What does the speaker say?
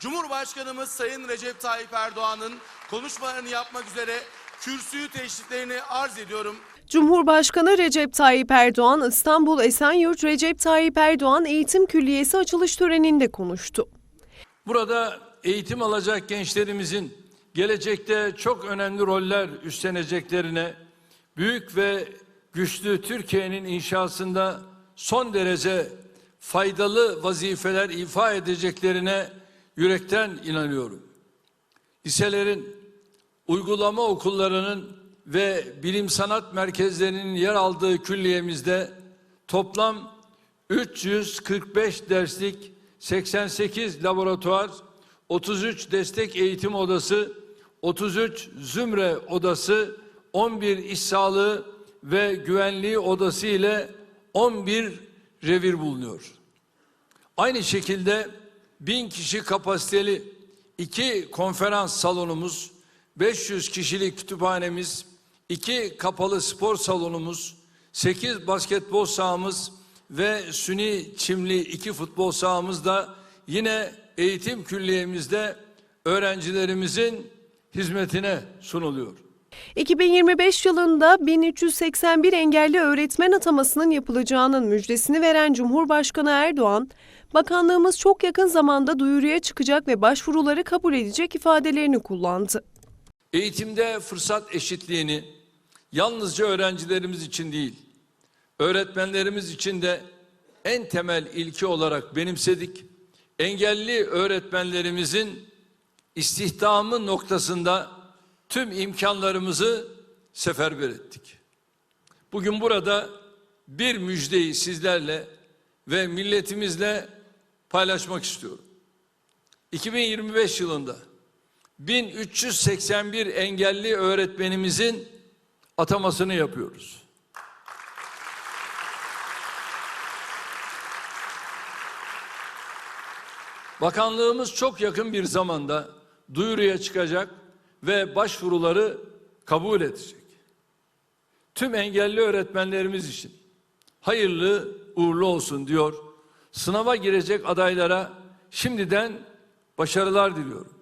Cumhurbaşkanımız Sayın Recep Tayyip Erdoğan'ın konuşmalarını yapmak üzere kürsüyü teşriflerini arz ediyorum. Cumhurbaşkanı Recep Tayyip Erdoğan İstanbul Esenyurt Recep Tayyip Erdoğan Eğitim Külliyesi açılış töreninde konuştu. Burada eğitim alacak gençlerimizin gelecekte çok önemli roller üstleneceklerine, büyük ve güçlü Türkiye'nin inşasında son derece faydalı vazifeler ifa edeceklerine yürekten inanıyorum. Liselerin, uygulama okullarının ve bilim sanat merkezlerinin yer aldığı külliyemizde toplam 345 derslik 88 laboratuvar, 33 destek eğitim odası, 33 zümre odası, 11 iş sağlığı ve güvenliği odası ile 11 revir bulunuyor. Aynı şekilde bin kişi kapasiteli iki konferans salonumuz, 500 kişilik kütüphanemiz, iki kapalı spor salonumuz, 8 basketbol sahamız ve süni çimli iki futbol sahamız da yine eğitim külliyemizde öğrencilerimizin hizmetine sunuluyor. 2025 yılında 1381 engelli öğretmen atamasının yapılacağının müjdesini veren Cumhurbaşkanı Erdoğan, bakanlığımız çok yakın zamanda duyuruya çıkacak ve başvuruları kabul edecek ifadelerini kullandı. Eğitimde fırsat eşitliğini yalnızca öğrencilerimiz için değil, öğretmenlerimiz için de en temel ilke olarak benimsedik. Engelli öğretmenlerimizin istihdamı noktasında tüm imkanlarımızı seferber ettik. Bugün burada bir müjdeyi sizlerle ve milletimizle paylaşmak istiyorum. 2025 yılında 1381 engelli öğretmenimizin atamasını yapıyoruz. Bakanlığımız çok yakın bir zamanda duyuruya çıkacak ve başvuruları kabul edecek. Tüm engelli öğretmenlerimiz için hayırlı uğurlu olsun diyor. Sınava girecek adaylara şimdiden başarılar diliyorum.